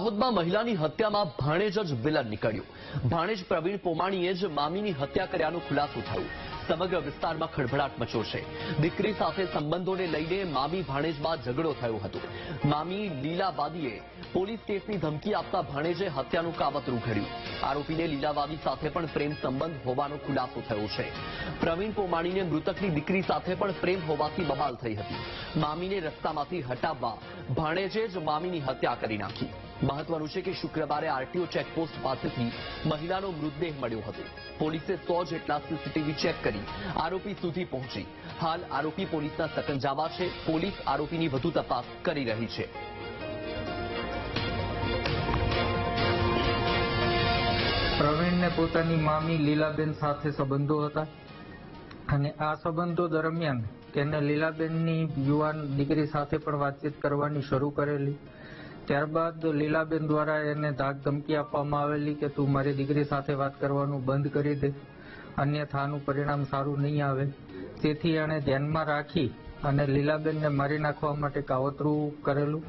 દાહોદમાં મહિલાની હત્યામાં ભાણેજ જ વિલન નીકળ્યું. ભાણેજ પ્રવીણ પોમાણીએ જ મામીની હત્યા કર્યાનો ખુલાસો થયો. સમગ્ર વિસ્તારમાં ખળભળાટ મચ્યો છે દીકરી સાથે સંબંધોને લઈને મામી ભાણેજમાં ઝઘડો થયો હતો. મામી લીલાવાદીએ પોલીસ કેસની ધમકી આપતા ભાણેજે હત્યાનું કાવતરું ઘડ્યું આરોપીને લીલાવાદી સાથે પણ પ્રેમ સંબંધ હોવાનો ખુલાસો થયો છે. પ્રવીણ પોમાણીને મૃતકની દીકરી સાથે પણ પ્રેમ હોવાથી બબાલ થઈ હતી. મામીને રસ્તામાંથી હટાવવા ભાણેજે જ મામીની હત્યા કરી નાખી. મહત્વનું છે કે શુક્રવારે આરટીઓ ચેકપોસ્ટ પાસેથી મહિલાનો મૃતદેહ મળ્યો હતો. પોલીસે સો જેટલા સીસીટીવી ચેક કરી આરોપી સુધી પહોંચી. હાલ આરોપી પોલીસના સકંજામાં છે. પોલીસ આરોપીની વધુ તપાસ કરી રહી છે. પ્રવીણને પોતાની મામી લીલાબેન સાથે સંબંધો હતા અને આ સંબંધો દરમિયાન તેને લીલાબેનની યુવાન દીકરી સાથે પણ વાતચીત કરવાની શરૂ કરેલી. ત્યારબાદ લીલાબેન દ્વારા એને ધાક ધમકી આપવામાં આવેલી કે તું મારી દીકરી સાથે વાત કરવાનું બંધ કરી દે. અન્યથા આનું પરિણામ સારું નહીં આવે. તેથી એણે ધ્યાનમાં રાખી અને લીલાબેનને મારી નાખવા માટે કાવતરું કરેલું.